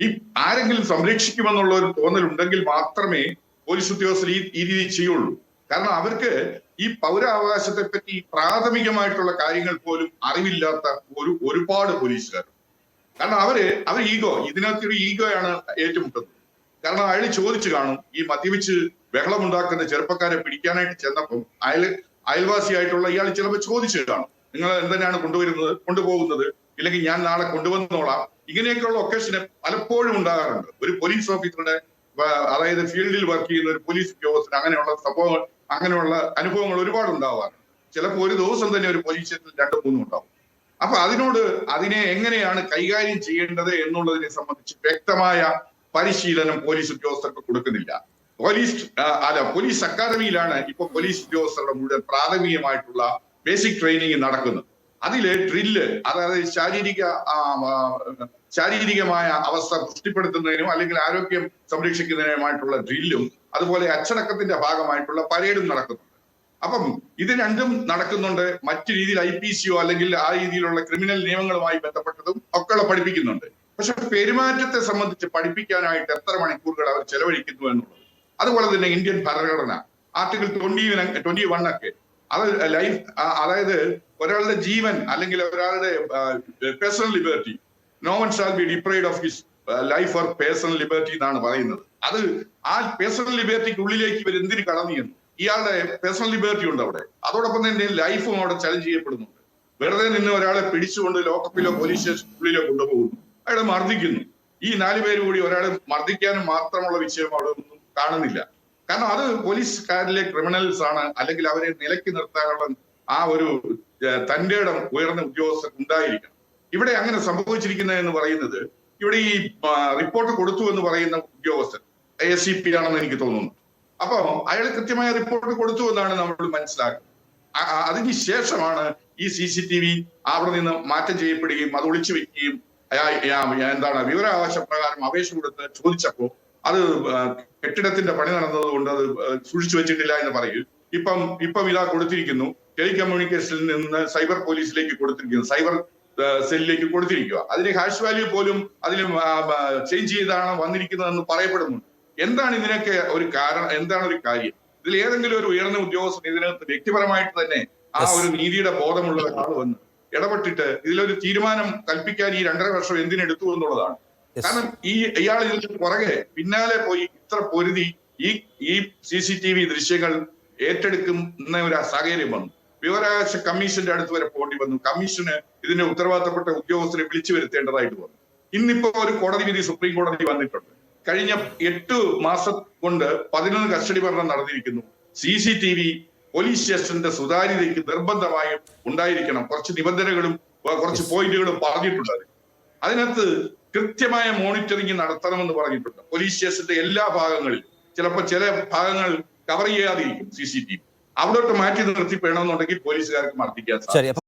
ഈ ആരെങ്കിലും സംരക്ഷിക്കുമെന്നുള്ള ഒരു തോന്നൽ ഉണ്ടെങ്കിൽ മാത്രമേ പോലീസ് ഉദ്യോഗസ്ഥർ ഈ ഈ രീതി ചെയ്യുള്ളൂ. കാരണം അവർക്ക് ഈ പൗരാവകാശത്തെ പറ്റി പ്രാഥമികമായിട്ടുള്ള കാര്യങ്ങൾ പോലും അറിവില്ലാത്ത ഒരു ഒരുപാട് പോലീസുകാർ. കാരണം അവർ അവർ ഈഗോ ഇതിനകത്ത് ഒരു ഈഗോയാണ് ഏറ്റുമുട്ടുന്നത്. കാരണം അയാൾ ചോദിച്ചു കാണും ഈ മദ്യപിച്ച് ബഹളമുണ്ടാക്കുന്ന ചെറുപ്പക്കാരെ പിടിക്കാനായിട്ട് ചെന്നപ്പം അയൽ അയൽവാസിയായിട്ടുള്ള ഇയാൾ ചിലപ്പോൾ ചോദിച്ചു കാണും നിങ്ങൾ എന്തിനാണ് കൊണ്ടുവരുന്നത് കൊണ്ടുപോകുന്നത്? ഇല്ലെങ്കിൽ ഞാൻ നാളെ കൊണ്ടുവന്നോളാം. ഇങ്ങനെയൊക്കെയുള്ള ഒക്കേഷന് പലപ്പോഴും ഉണ്ടാകാറുണ്ട്. ഒരു പോലീസ് ഓഫീസറുടെ അതായത് ഫീൽഡിൽ വർക്ക് ചെയ്യുന്ന ഒരു പോലീസ് ഉദ്യോഗസ്ഥന് അങ്ങനെയുള്ള സംഭവങ്ങൾ അങ്ങനെയുള്ള അനുഭവങ്ങൾ ഒരുപാട് ഉണ്ടാവാറുണ്ട്. ചിലപ്പോൾ ഒരു ദിവസം തന്നെ ഒരു പോലീസ് സ്റ്റേഷനിൽ രണ്ടും മൂന്നും ഉണ്ടാവും. അപ്പൊ അതിനോട് അതിനെ എങ്ങനെയാണ് കൈകാര്യം ചെയ്യേണ്ടത് എന്നുള്ളതിനെ സംബന്ധിച്ച് വ്യക്തമായ പരിശീലനം പോലീസ് ഉദ്യോഗസ്ഥർക്ക് കൊടുക്കുന്നില്ല. പോലീസ് അല്ല പോലീസ് അക്കാദമിയിലാണ് ഇപ്പൊ പോലീസ് ഉദ്യോഗസ്ഥരുടെ മുഴുവൻ പ്രാഥമികമായിട്ടുള്ള ബേസിക് ട്രെയിനിങ് നടക്കുന്നത്. അതിൽ ഡ്രില്ല് അതായത് ശാരീരിക ശാരീരികമായ അവസ്ഥ പുഷ്ടിപ്പെടുത്തുന്നതിനും അല്ലെങ്കിൽ ആരോഗ്യം സംരക്ഷിക്കുന്നതിനുമായിട്ടുള്ള ഡ്രില്ലും അതുപോലെ അച്ചടക്കത്തിന്റെ ഭാഗമായിട്ടുള്ള പരേഡും നടക്കുന്നുണ്ട്. അപ്പം ഇത് രണ്ടും നടക്കുന്നുണ്ട്. മറ്റു രീതിയിൽ ഐ പി സിയോ അല്ലെങ്കിൽ ആ രീതിയിലുള്ള ക്രിമിനൽ നിയമങ്ങളുമായി ബന്ധപ്പെട്ടതും ഒക്കെ പഠിപ്പിക്കുന്നുണ്ട്. പക്ഷെ പെരുമാറ്റത്തെ സംബന്ധിച്ച് പഠിപ്പിക്കാനായിട്ട് എത്ര മണിക്കൂറുകൾ അവർ ചെലവഴിക്കുന്നു എന്നുള്ളത്. അതുപോലെ തന്നെ ഇന്ത്യൻ ഭരണഘടന. ആർട്ടിക്കിൾ ട്വന്റി ട്വന്റി വൺ ഒക്കെ അത് ലൈഫ് അതായത് ഒരാളുടെ ജീവൻ അല്ലെങ്കിൽ ഒരാളുടെ personal liberty no one shall be deprived of his life or personal liberty എന്നാണ് പറയുന്നത്. അത് ആ പേഴ്സണൽ ലിബർട്ടിക്ക് ഉള്ളിലേക്ക് ഇവർ എന്തിന് കടന്നു ചെയ്യുന്നു ഇയാളുടെ പേഴ്സണൽ ലിബർട്ടി ഉണ്ട് അവിടെ. അതോടൊപ്പം തന്നെ ലൈഫും അവിടെ ചലഞ്ച് ചെയ്യപ്പെടുന്നുണ്ട്. വെറുതെ നിന്ന് ഒരാളെ പിടിച്ചുകൊണ്ട് ലോക്കപ്പിലോ പോലീസ് സ്റ്റേഷനുള്ളിലോ കൊണ്ടുപോകുന്നു. അയാളെ മർദ്ദിക്കുന്നു. ഈ നാല് പേര് കൂടി ഒരാളെ മർദ്ദിക്കാനും മാത്രമുള്ള വിഷയം അവിടെ ഒന്നും കാണുന്നില്ല. കാരണം അത് പോലീസുകാരിലെ ക്രിമിനൽസ് ആണ്. അല്ലെങ്കിൽ അവരെ നിലയ്ക്ക് നിർത്താനുള്ള ആ ഒരു തന്റെ ഇടം ഉയർന്ന ഉദ്യോഗസ്ഥർക്ക് ഉണ്ടായിരിക്കണം. ഇവിടെ അങ്ങനെ സംഭവിച്ചിരിക്കുന്നത് എന്ന് പറയുന്നത് ഇവിടെ ഈ റിപ്പോർട്ട് കൊടുത്തു എന്ന് പറയുന്ന ഉദ്യോഗസ്ഥൻ എ സി പി ആണെന്ന് എനിക്ക് തോന്നുന്നു. അപ്പം അയാൾ കൃത്യമായ റിപ്പോർട്ട് കൊടുത്തു എന്നാണ് നമ്മൾ മനസ്സിലാക്കുന്നത്. ആ- ആ- അതിന് ശേഷമാണ് ഈ സി സി ടി വി അവിടെ നിന്ന് മാറ്റം ചെയ്യപ്പെടുകയും അത് ഒളിച്ചു വെക്കുകയും എന്താണ് വിവരാവകാശ പ്രകാരം അപേക്ഷ കൊടുത്ത് ചോദിച്ചപ്പോൾ അത് കെട്ടിടത്തിന്റെ പണി നടന്നത് കൊണ്ട് അത് സൂക്ഷിച്ചു വെച്ചിട്ടില്ല എന്ന് പറയും. ഇപ്പം ഇപ്പം ഇതാ കൊടുത്തിരിക്കുന്നു. ടെലികമ്മ്യൂണിക്കേഷനിൽ നിന്ന് സൈബർ പോലീസിലേക്ക് കൊടുത്തിരിക്കുന്നു. സൈബർ സെല്ലിലേക്ക് കൊടുത്തിരിക്കുക. അതിന് ഹാഷ് വാല്യൂ പോലും അതിൽ ചേഞ്ച് ചെയ്താണ് വന്നിരിക്കുന്നതെന്ന് പറയപ്പെടുന്നുണ്ട്. എന്താണ് ഇതിനൊക്കെ ഒരു കാരണം എന്താണ് ഒരു കാര്യം? ഇതിൽ ഏതെങ്കിലും ഒരു ഉയർന്ന ഉദ്യോഗസ്ഥൻ ഇതിനകത്ത് വ്യക്തിപരമായിട്ട് തന്നെ ആ ഒരു നീതിയുടെ ബോധമുള്ള ഒരാൾ വന്ന് ഇടപെട്ടിട്ട് ഇതിലൊരു തീരുമാനം കൽപ്പിക്കാൻ ഈ രണ്ടര വർഷം എന്തിനെടുത്തു എന്നുള്ളതാണ്. കാരണം ഈ ഇയാൾ ഇതിന് പുറകെ പിന്നാലെ പോയി ഇത്ര പൊരുതി ഈ ഈ സി സി ടി വി ദൃശ്യങ്ങൾ ഏറ്റെടുക്കുന്ന ഒരു സാഹചര്യം വന്നു. വിവരാവകാശ കമ്മീഷന്റെ അടുത്ത് വരെ പോകേണ്ടി വന്നു. കമ്മീഷന് ഇതിന്റെ ഉത്തരവാദിത്തപ്പെട്ട ഉദ്യോഗസ്ഥരെ വിളിച്ചു വരുത്തേണ്ടതായിട്ട് വന്നു. ഇന്നിപ്പോ ഒരു കോടതി വിധി സുപ്രീം കോടതി വന്നിട്ടുണ്ട്. കഴിഞ്ഞ എട്ട് മാസം കൊണ്ട് പതിനൊന്ന് കസ്റ്റഡി ഭരണം നടന്നിരിക്കുന്നു. C C T V police സ്റ്റേഷന്റെ സുതാര്യതയ്ക്ക് നിർബന്ധമായും ഉണ്ടായിരിക്കണം. കുറച്ച് നിബന്ധനകളും കുറച്ച് പോയിന്റുകളും പറഞ്ഞിട്ടുണ്ട് അതിനകത്ത് കൃത്യമായ മോണിറ്ററിംഗ് നടത്തണമെന്ന് പറഞ്ഞിട്ടുണ്ട്. പോലീസ് സ്റ്റേഷന്റെ എല്ലാ ഭാഗങ്ങളിലും ചിലപ്പോൾ ചില ഭാഗങ്ങൾ കവർ ചെയ്യാതിരിക്കും സി സി ടി വി അവിടോട്ട് മാറ്റി നിർത്തി വേണമെന്നുണ്ടെങ്കിൽ പോലീസുകാർക്ക് മർദ്ദിക്കാൻ സാധിക്കും.